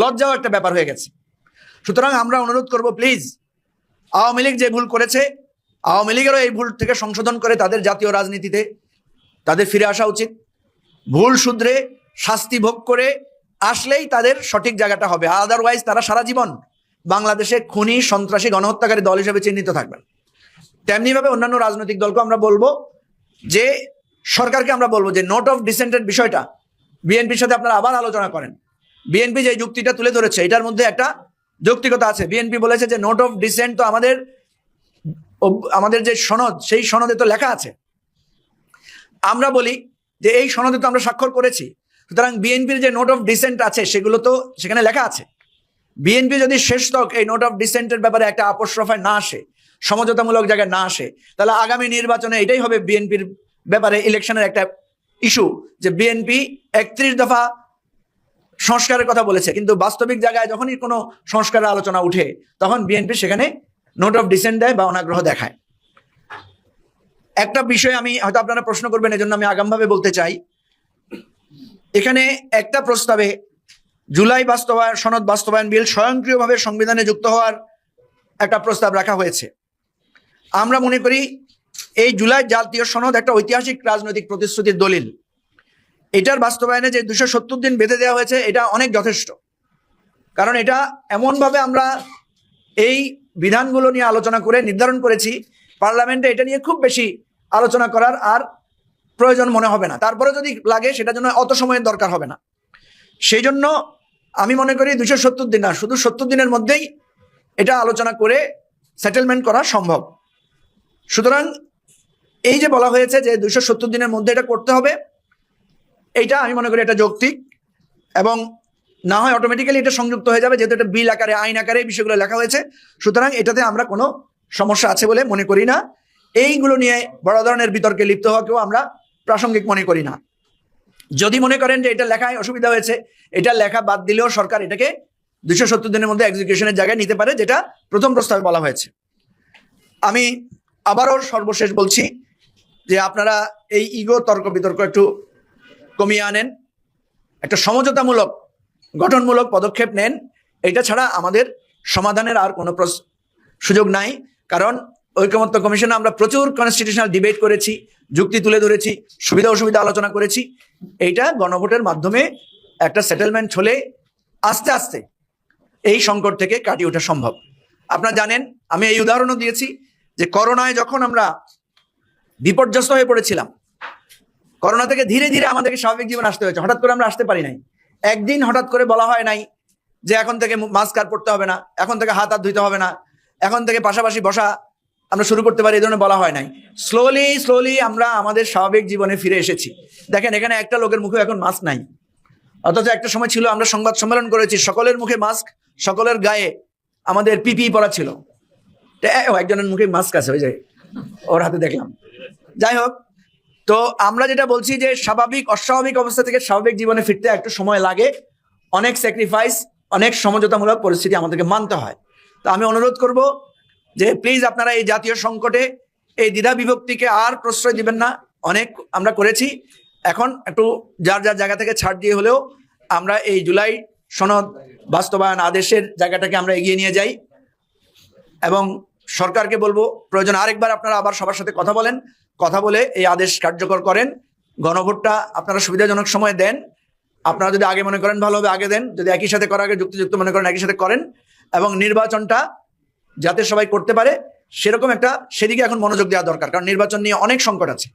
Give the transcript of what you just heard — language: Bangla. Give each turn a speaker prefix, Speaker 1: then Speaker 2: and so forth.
Speaker 1: লজ্জাও একটা ব্যাপার হয়ে গেছে। সুতরাং আমরা অনুরোধ করব প্লিজ আওয়ামী লীগ যে ভুল করেছে, আওয়ামী লীগেরও এই ভুল থেকে সংশোধন করে তাদের জাতীয় রাজনীতিতে তাদের ফিরে আসা উচিত। ভুল শুধরে শাস্তি ভোগ করে আসলেই তাদের সঠিক জায়গাটা হবে। আদারওয়াইজ তারা সারা জীবন বাংলাদেশে খুনি, সন্ত্রাসী, গণহত্যাকারী দল হিসেবে চিহ্নিত থাকবেন। তেমনিভাবে অন্যান্য রাজনৈতিক দলকে আমরা বলব যে, সরকারকে আমরা বলব যে নোট অফ ডিসেন্টের বিষয়টা বিএনপির সাথে আপনারা আবার আলোচনা করেন। বিএনপি যে যুক্তিটা তুলে ধরেছে, এটার মধ্যে একটা যৌক্তিকতা আছে। বিএনপি বলেছে যে নোট অফ ডিসেন্ট তো আমাদের আমাদের যে সনদ, সেই সনদে তো লেখা আছে। আমরা বলি যে, এই সনদে তো আমরা স্বাক্ষর করেছি। সুতরাং বিএনপির যে নোট অফ ডিসেন্ট আছে, সেগুলো তো সেখানে লেখা আছে। বিএনপি যদি শেষ তক এই নোট অফ ডিসেন্টের ব্যাপারে একটা আপোষ রফায় না আসে, সমঝোতামূলক জায়গায় না আসে, তাহলে আগামী নির্বাচনে এটাই হবে বিএনপির ব্যাপারে ইলেকশনের একটা ইস্যু যে, বিএনপি একত্রিশ দফা সংস্কারের কথা বলেছে। কিন্তু বাস্তবিক জায়গায় যখনই কোনো সংস্কারের আলোচনা উঠে, তখন বিএনপি সেখানে নোট অফ ডিসেন্ট দেয় বা অনাগ্রহ দেখায়। একটা বিষয় আমি হয়তো আপনারা প্রশ্ন করবেন, এজন্য আমি আগামভাবে বলতে চাই। এখানে একটা প্রস্তাবে জুলাই বাস্তবায়ন, সনদ বাস্তবায়ন বিল স্বয়ংক্রিয়ভাবে সংবিধানে যুক্ত হওয়ার একটা প্রস্তাব রাখা হয়েছে। আমরা মনে করি, এই জুলাই জাতীয় সনদ একটা ঐতিহাসিক রাজনৈতিক প্রতিশ্রুতির দলিল। এটার বাস্তবায়নে যে দুশো সত্তর দিন বেঁধে দেওয়া হয়েছে, এটা অনেক যথেষ্ট। কারণ এটা এমনভাবে আমরা এই বিধানগুলো নিয়ে আলোচনা করে নির্ধারণ করেছি, পার্লামেন্টে এটা নিয়ে খুব বেশি আলোচনা করার আর প্রয়োজন মনে হবে না। তারপরে যদি লাগে সেটার জন্য অত সময়ের দরকার হবে না। সেই জন্য আমি মনে করি দুশো সত্তর দিন না, শুধু সত্তর দিনের মধ্যেই এটা আলোচনা করে সেটেলমেন্ট করা সম্ভব। সুতরাং এই যে বলা হয়েছে যে দুশো সত্তর দিনের মধ্যে এটা করতে হবে এইটা আমি মনে করি এটা যৌক্তিক এবং না হয় অটোমেটিক্যালি এটা সংযুক্ত হয়ে যাবে, যেহেতু এটা বিল আকারে, আইন আকারে এই বিষয়গুলো লেখা হয়েছে। সুতরাং এটাতে আমরা কোনো সমস্যা আছে বলে মনে করি না। এইগুলো নিয়ে বড় ধরনের বিতর্কে লিপ্ত হওয়াকেও আমরা প্রাসঙ্গিক মনে করি না। যদি মনে করেন যে এটা লেখায় অসুবিধা হয়েছে, এটা লেখা বাদ দিলেও সরকার এটাকে দুশো সত্তর দিনের মধ্যে এক্সিকিউশনের জায়গায় নিতে পারে, যেটা প্রথম প্রস্তাবে বলা হয়েছে। আমি আবারও সর্বশেষ বলছি যে আপনারা এই ইগো তর্ক বিতর্ক একটু কমিয়ে আনেন। একটা সমঝোতামূলক, গঠনমূলক পদক্ষেপ নেন। এটা ছাড়া আমাদের সমাধানের আর কোনো সুযোগ নাই। কারণ ঐকমত্য কমিশনে আমরা প্রচুর কনস্টিটিউশনাল ডিবেট করেছি, যুক্তি তুলে ধরেছি, সুবিধা অসুবিধা আলোচনা করেছি। এইটা গণভোটের মাধ্যমে একটা সেটেলমেন্ট হলে আস্তে আস্তে এই সংকট থেকে কাটিয়ে ওঠা সম্ভব। আপনারা জানেন, আমি এই উদাহরণও দিয়েছি যে করোনায় যখন আমরা বিপর্যস্ত হয়ে পড়েছিলাম করোনা থেকে ধীরে ধীরে আমাদেরকে স্বাভাবিক জীবন আসতে হয়েছে। হঠাৎ করে আমরা আসতে পারি নাই। একদিন হঠাৎ করে বলা হয় নাই যে এখন থেকে মাস্ক আর পড়তে হবে না, এখন থেকে হাত হাত ধুইতে হবে না, এখন থেকে পাশাপাশি বসা। আমরা শুরু করতে পারি, এই ধরনের বলা হয় নাই। স্লোলি স্লোলি আমরা আমাদের স্বাভাবিক জীবনে ফিরে এসেছি। দেখেন, এখানে একটা লোকের মুখে এখন মাস্ক নাই। অথচ একটা সময় ছিল, আমরা সংবাদ সম্মেলন করেছি, সকলের মুখে মাস্ক সকলের গায়ে আমাদের পিপি পরা ছিল। একজনের মুখে মাস্ক আছে, ওই যে ওর হাতে দেখলাম। যাই হোক তো আমরা যেটা বলছি যে স্বাভাবিক, অস্বাভাবিক অবস্থা থেকে স্বাভাবিক জীবনে ফিরতে একটু সময় লাগে। অনেক স্যাক্রিফাইস অনেক সমঝোতামূলক পরিস্থিতি আমাদেরকে মানতে হয়। তো আমি অনুরোধ করব যে প্লিজ আপনারা এই জাতীয় সংকটে, এই দ্বিধা বিভক্তিকে আর প্রশ্রয় দিবেন না। অনেক আমরা করেছি। এখন একটু যার যার জায়গা থেকে ছাড় দিয়ে হলেও আমরা এই জুলাই সনদ বাস্তবায়ন আদেশের জায়গাটাকে আমরা এগিয়ে নিয়ে যাই। এবং সরকারকে বলব, প্রয়োজন আরেকবার আপনারা আবার সবার সাথে কথা বলেন। কথা বলে এই আদেশ কার্যকর করেন। গণভোটটা আপনারা সুবিধাজনক সময় দেন। আপনারা যদি আগে মনে করেন ভালোভাবে আগে দেন, যদি একই সাথে করার আগে যুক্তিযুক্ত মনে করেন একই সাথে করেন এবং নির্বাচনটা যাতে সবাই করতে পারে, সেরকম একটা সেদিকে এখন মনোযোগ দেওয়া দরকার, কারণ নির্বাচন নিয়ে অনেক সংকট আছে।